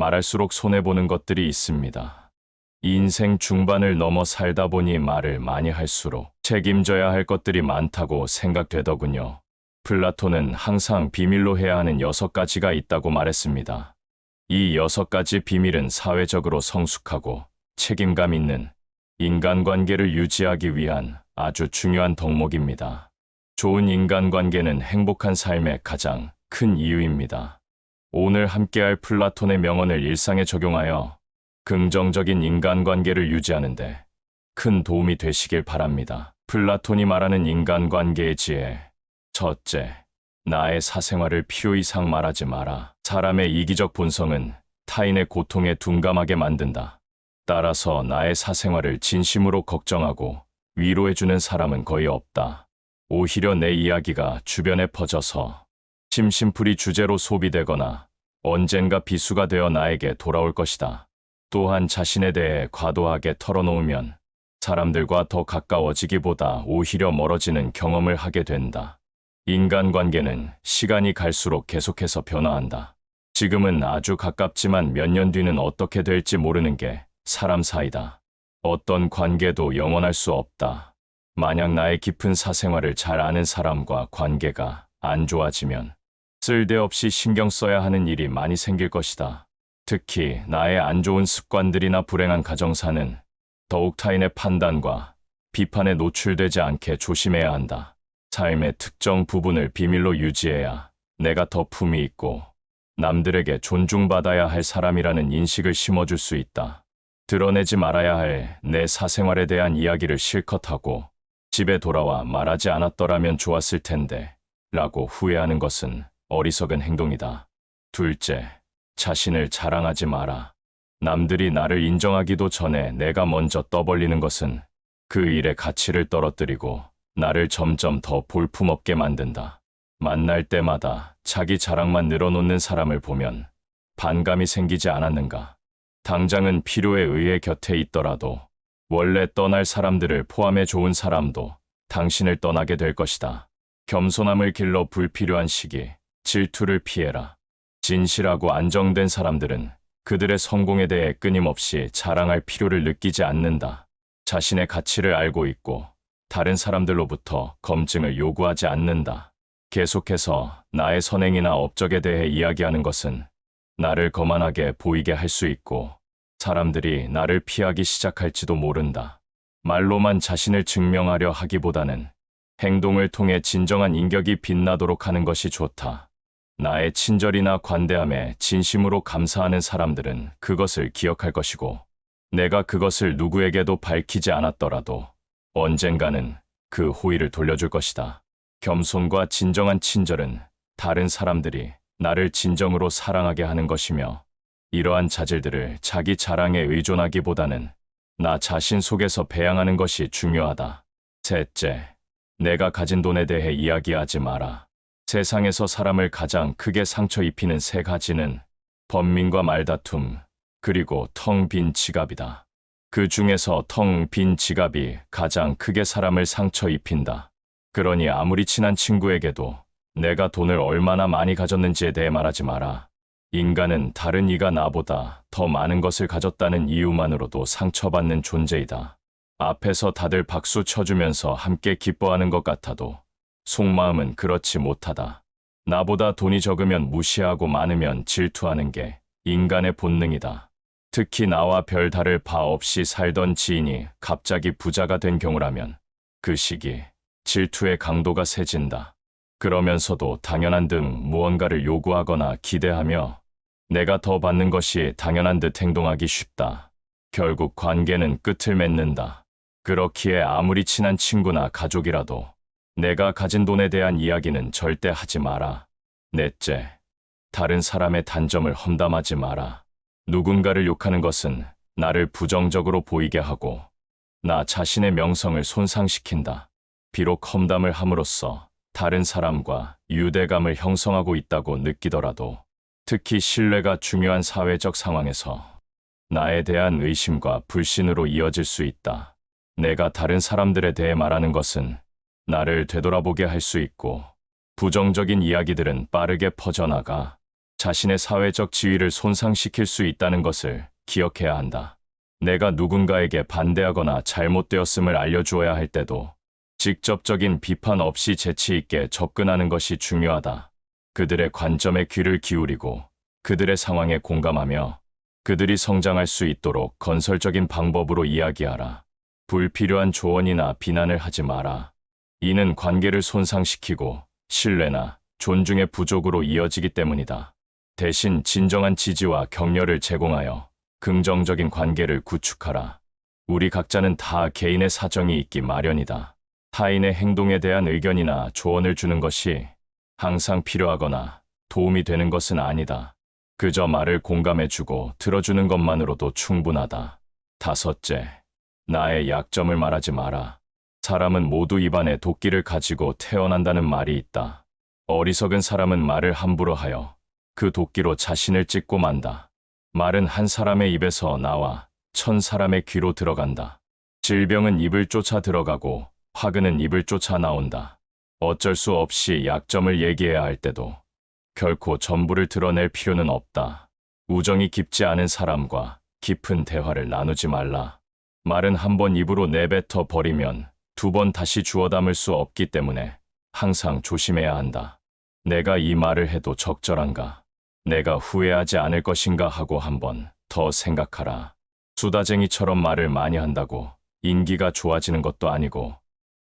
말할수록 손해보는 것들이 있습니다. 인생 중반을 넘어 살다 보니 말을 많이 할수록 책임져야 할 것들이 많다고 생각되더군요. 플라톤은 항상 비밀로 해야 하는 여섯 가지가 있다고 말했습니다. 이 여섯 가지 비밀은 사회적으로 성숙하고 책임감 있는 인간관계를 유지하기 위한 아주 중요한 덕목입니다. 좋은 인간관계는 행복한 삶의 가장 큰 이유입니다. 오늘 함께할 플라톤의 명언을 일상에 적용하여 긍정적인 인간관계를 유지하는데 큰 도움이 되시길 바랍니다. 플라톤이 말하는 인간관계의 지혜. 첫째, 나의 사생활을 필요 이상 말하지 마라. 사람의 이기적 본성은 타인의 고통에 둔감하게 만든다. 따라서 나의 사생활을 진심으로 걱정하고 위로해주는 사람은 거의 없다. 오히려 내 이야기가 주변에 퍼져서 심심풀이 주제로 소비되거나 언젠가 비수가 되어 나에게 돌아올 것이다. 또한 자신에 대해 과도하게 털어놓으면 사람들과 더 가까워지기보다 오히려 멀어지는 경험을 하게 된다. 인간관계는 시간이 갈수록 계속해서 변화한다. 지금은 아주 가깝지만 몇 년 뒤는 어떻게 될지 모르는 게 사람 사이다. 어떤 관계도 영원할 수 없다. 만약 나의 깊은 사생활을 잘 아는 사람과 관계가 안 좋아지면 쓸데없이 신경 써야 하는 일이 많이 생길 것이다. 특히 나의 안 좋은 습관들이나 불행한 가정사는 더욱 타인의 판단과 비판에 노출되지 않게 조심해야 한다. 삶의 특정 부분을 비밀로 유지해야 내가 더 품이 있고 남들에게 존중받아야 할 사람이라는 인식을 심어줄 수 있다. 드러내지 말아야 할 내 사생활에 대한 이야기를 실컷 하고 집에 돌아와 말하지 않았더라면 좋았을 텐데 라고 후회하는 것은 어리석은 행동이다. 둘째, 자신을 자랑하지 마라. 남들이 나를 인정하기도 전에 내가 먼저 떠벌리는 것은 그 일의 가치를 떨어뜨리고 나를 점점 더 볼품없게 만든다. 만날 때마다 자기 자랑만 늘어놓는 사람을 보면 반감이 생기지 않았는가. 당장은 필요에 의해 곁에 있더라도 원래 떠날 사람들을 포함해 좋은 사람도 당신을 떠나게 될 것이다. 겸손함을 길러 불필요한 시기, 질투를 피해라. 진실하고 안정된 사람들은 그들의 성공에 대해 끊임없이 자랑할 필요를 느끼지 않는다. 자신의 가치를 알고 있고 다른 사람들로부터 검증을 요구하지 않는다. 계속해서 나의 선행이나 업적에 대해 이야기하는 것은 나를 거만하게 보이게 할 수 있고 사람들이 나를 피하기 시작할지도 모른다. 말로만 자신을 증명하려 하기보다는 행동을 통해 진정한 인격이 빛나도록 하는 것이 좋다. 나의 친절이나 관대함에 진심으로 감사하는 사람들은 그것을 기억할 것이고, 내가 그것을 누구에게도 밝히지 않았더라도 언젠가는 그 호의를 돌려줄 것이다. 겸손과 진정한 친절은 다른 사람들이 나를 진정으로 사랑하게 하는 것이며, 이러한 자질들을 자기 자랑에 의존하기보다는 나 자신 속에서 배양하는 것이 중요하다. 셋째, 내가 가진 돈에 대해 이야기하지 마라. 세상에서 사람을 가장 크게 상처 입히는 세 가지는 번민과 말다툼, 그리고 텅 빈 지갑이다. 그 중에서 텅 빈 지갑이 가장 크게 사람을 상처 입힌다. 그러니 아무리 친한 친구에게도 내가 돈을 얼마나 많이 가졌는지에 대해 말하지 마라. 인간은 다른 이가 나보다 더 많은 것을 가졌다는 이유만으로도 상처받는 존재이다. 앞에서 다들 박수 쳐주면서 함께 기뻐하는 것 같아도 속마음은 그렇지 못하다. 나보다 돈이 적으면 무시하고 많으면 질투하는 게 인간의 본능이다. 특히 나와 별 다를 바 없이 살던 지인이 갑자기 부자가 된 경우라면 그 시기 질투의 강도가 세진다. 그러면서도 당연한 듯 무언가를 요구하거나 기대하며 내가 더 받는 것이 당연한 듯 행동하기 쉽다. 결국 관계는 끝을 맺는다. 그렇기에 아무리 친한 친구나 가족이라도 내가 가진 돈에 대한 이야기는 절대 하지 마라. 넷째, 다른 사람의 단점을 험담하지 마라. 누군가를 욕하는 것은 나를 부정적으로 보이게 하고 나 자신의 명성을 손상시킨다. 비록 험담을 함으로써 다른 사람과 유대감을 형성하고 있다고 느끼더라도 특히 신뢰가 중요한 사회적 상황에서 나에 대한 의심과 불신으로 이어질 수 있다. 내가 다른 사람들에 대해 말하는 것은 나를 되돌아보게 할 수 있고 부정적인 이야기들은 빠르게 퍼져나가 자신의 사회적 지위를 손상시킬 수 있다는 것을 기억해야 한다. 내가 누군가에게 반대하거나 잘못되었음을 알려주어야 할 때도 직접적인 비판 없이 재치 있게 접근하는 것이 중요하다. 그들의 관점에 귀를 기울이고 그들의 상황에 공감하며 그들이 성장할 수 있도록 건설적인 방법으로 이야기하라. 불필요한 조언이나 비난을 하지 마라. 이는 관계를 손상시키고 신뢰나 존중의 부족으로 이어지기 때문이다. 대신 진정한 지지와 격려를 제공하여 긍정적인 관계를 구축하라. 우리 각자는 다 개인의 사정이 있기 마련이다. 타인의 행동에 대한 의견이나 조언을 주는 것이 항상 필요하거나 도움이 되는 것은 아니다. 그저 말을 공감해주고 들어주는 것만으로도 충분하다. 다섯째, 나의 약점을 말하지 마라. 사람은 모두 입안에 도끼를 가지고 태어난다는 말이 있다. 어리석은 사람은 말을 함부로 하여 그 도끼로 자신을 찢고 만다. 말은 한 사람의 입에서 나와 천 사람의 귀로 들어간다. 질병은 입을 쫓아 들어가고 화근은 입을 쫓아 나온다. 어쩔 수 없이 약점을 얘기해야 할 때도 결코 전부를 드러낼 필요는 없다. 우정이 깊지 않은 사람과 깊은 대화를 나누지 말라. 말은 한번 입으로 내뱉어 버리면 두 번 다시 주워 담을 수 없기 때문에 항상 조심해야 한다. 내가 이 말을 해도 적절한가? 내가 후회하지 않을 것인가 하고 한번 더 생각하라. 수다쟁이처럼 말을 많이 한다고 인기가 좋아지는 것도 아니고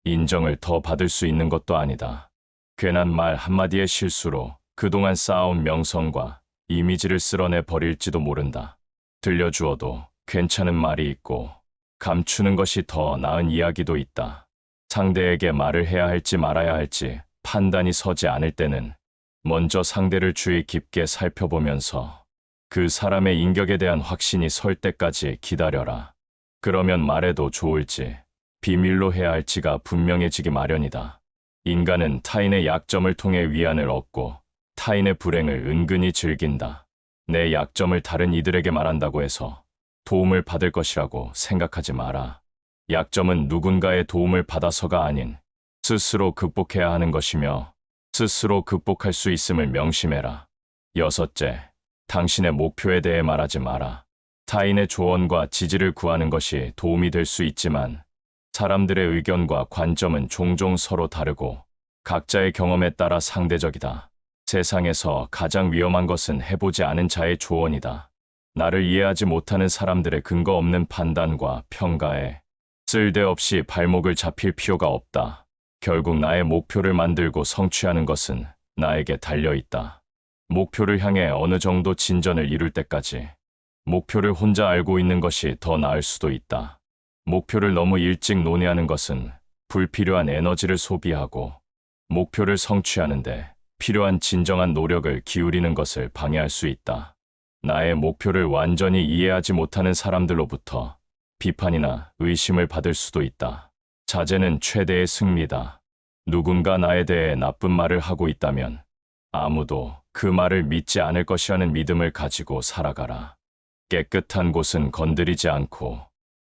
인정을 더 받을 수 있는 것도 아니다. 괜한 말 한마디의 실수로 그동안 쌓아온 명성과 이미지를 쓸어내 버릴지도 모른다. 들려주어도 괜찮은 말이 있고 감추는 것이 더 나은 이야기도 있다. 상대에게 말을 해야 할지 말아야 할지 판단이 서지 않을 때는 먼저 상대를 주의 깊게 살펴보면서 그 사람의 인격에 대한 확신이 설 때까지 기다려라. 그러면 말해도 좋을지 비밀로 해야 할지가 분명해지기 마련이다. 인간은 타인의 약점을 통해 위안을 얻고 타인의 불행을 은근히 즐긴다. 내 약점을 다른 이들에게 말한다고 해서 도움을 받을 것이라고 생각하지 마라. 약점은 누군가의 도움을 받아서가 아닌 스스로 극복해야 하는 것이며 스스로 극복할 수 있음을 명심해라. 여섯째, 당신의 목표에 대해 말하지 마라. 타인의 조언과 지지를 구하는 것이 도움이 될 수 있지만 사람들의 의견과 관점은 종종 서로 다르고 각자의 경험에 따라 상대적이다. 세상에서 가장 위험한 것은 해보지 않은 자의 조언이다. 나를 이해하지 못하는 사람들의 근거 없는 판단과 평가에 쓸데없이 발목을 잡힐 필요가 없다. 결국 나의 목표를 만들고 성취하는 것은 나에게 달려 있다. 목표를 향해 어느 정도 진전을 이룰 때까지 목표를 혼자 알고 있는 것이 더 나을 수도 있다. 목표를 너무 일찍 논의하는 것은 불필요한 에너지를 소비하고 목표를 성취하는데 필요한 진정한 노력을 기울이는 것을 방해할 수 있다. 나의 목표를 완전히 이해하지 못하는 사람들로부터 비판이나 의심을 받을 수도 있다. 자제는 최대의 승리다. 누군가 나에 대해 나쁜 말을 하고 있다면 아무도 그 말을 믿지 않을 것이라는 믿음을 가지고 살아가라. 깨끗한 곳은 건드리지 않고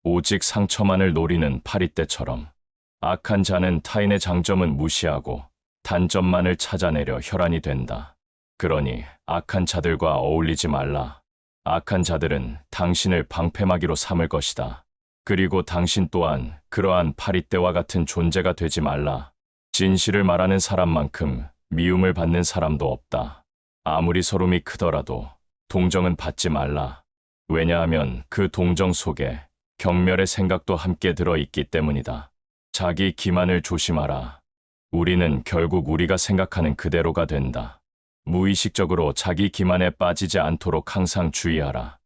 오직 상처만을 노리는 파리떼처럼 악한 자는 타인의 장점은 무시하고 단점만을 찾아내려 혈안이 된다. 그러니 악한 자들과 어울리지 말라. 악한 자들은 당신을 방패막이로 삼을 것이다. 그리고 당신 또한 그러한 파리떼와 같은 존재가 되지 말라. 진실을 말하는 사람만큼 미움을 받는 사람도 없다. 아무리 서름이 크더라도 동정은 받지 말라. 왜냐하면 그 동정 속에 경멸의 생각도 함께 들어있기 때문이다. 자기 기만을 조심하라. 우리는 결국 우리가 생각하는 그대로가 된다. 무의식적으로 자기 기만에 빠지지 않도록 항상 주의하라.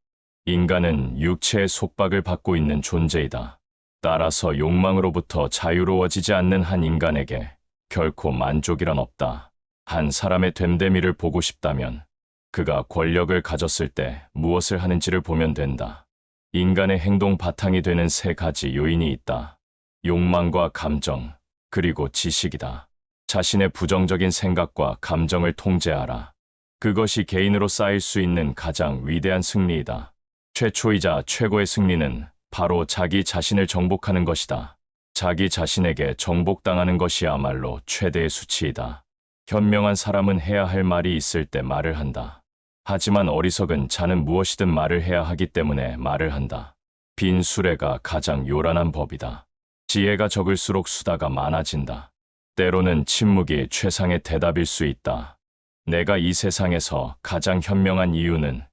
인간은 육체의 속박을 받고 있는 존재이다. 따라서 욕망으로부터 자유로워지지 않는 한 인간에게 결코 만족이란 없다. 한 사람의 됨됨이를 보고 싶다면 그가 권력을 가졌을 때 무엇을 하는지를 보면 된다. 인간의 행동 바탕이 되는 세 가지 요인이 있다. 욕망과 감정, 그리고 지식이다. 자신의 부정적인 생각과 감정을 통제하라. 그것이 개인으로 쌓일 수 있는 가장 위대한 승리이다. 최초이자 최고의 승리는 바로 자기 자신을 정복하는 것이다. 자기 자신에게 정복당하는 것이야말로 최대의 수치이다. 현명한 사람은 해야 할 말이 있을 때 말을 한다. 하지만 어리석은 자는 무엇이든 말을 해야 하기 때문에 말을 한다. 빈 수레가 가장 요란한 법이다. 지혜가 적을수록 수다가 많아진다. 때로는 침묵이 최상의 대답일 수 있다. 내가 이 세상에서 가장 현명한 이유는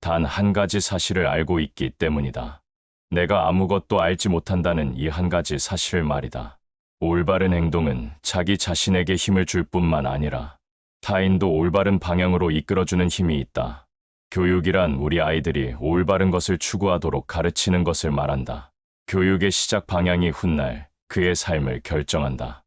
단 한 가지 사실을 알고 있기 때문이다. 내가 아무것도 알지 못한다는 이 한 가지 사실을 말이다. 올바른 행동은 자기 자신에게 힘을 줄 뿐만 아니라 타인도 올바른 방향으로 이끌어주는 힘이 있다. 교육이란 우리 아이들이 올바른 것을 추구하도록 가르치는 것을 말한다. 교육의 시작 방향이 훗날 그의 삶을 결정한다.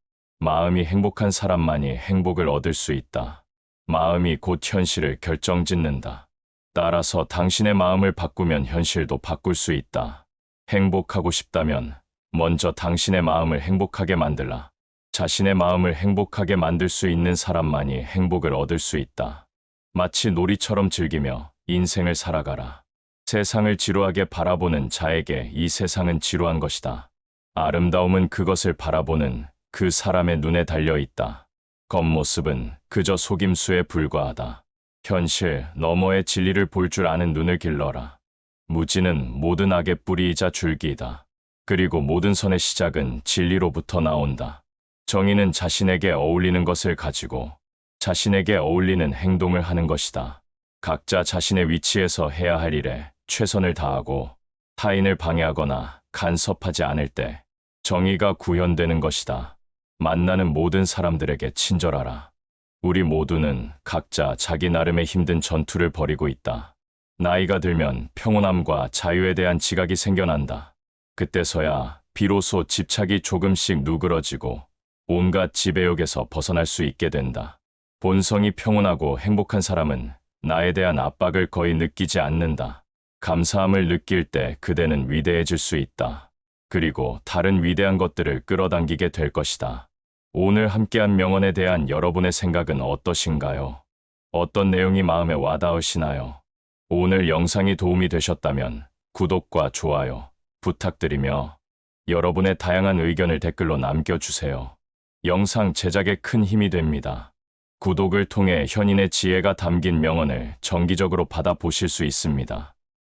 마음이 행복한 사람만이 행복을 얻을 수 있다. 마음이 곧 현실을 결정짓는다. 따라서 당신의 마음을 바꾸면 현실도 바꿀 수 있다. 행복하고 싶다면 먼저 당신의 마음을 행복하게 만들라. 자신의 마음을 행복하게 만들 수 있는 사람만이 행복을 얻을 수 있다. 마치 놀이처럼 즐기며 인생을 살아가라. 세상을 지루하게 바라보는 자에게 이 세상은 지루한 것이다. 아름다움은 그것을 바라보는 그 사람의 눈에 달려 있다. 겉모습은 그저 속임수에 불과하다. 현실 너머의 진리를 볼 줄 아는 눈을 길러라. 무지는 모든 악의 뿌리이자 줄기이다. 그리고 모든 선의 시작은 진리로부터 나온다. 정의는 자신에게 어울리는 것을 가지고 자신에게 어울리는 행동을 하는 것이다. 각자 자신의 위치에서 해야 할 일에 최선을 다하고 타인을 방해하거나 간섭하지 않을 때 정의가 구현되는 것이다. 만나는 모든 사람들에게 친절하라. 우리 모두는 각자 자기 나름의 힘든 전투를 벌이고 있다. 나이가 들면 평온함과 자유에 대한 지각이 생겨난다. 그때서야 비로소 집착이 조금씩 누그러지고 온갖 지배욕에서 벗어날 수 있게 된다. 본성이 평온하고 행복한 사람은 나에 대한 압박을 거의 느끼지 않는다. 감사함을 느낄 때 그대는 위대해질 수 있다. 그리고 다른 위대한 것들을 끌어당기게 될 것이다. 오늘 함께한 명언에 대한 여러분의 생각은 어떠신가요? 어떤 내용이 마음에 와닿으시나요? 오늘 영상이 도움이 되셨다면 구독과 좋아요 부탁드리며 여러분의 다양한 의견을 댓글로 남겨주세요. 영상 제작에 큰 힘이 됩니다. 구독을 통해 현인의 지혜가 담긴 명언을 정기적으로 받아보실 수 있습니다.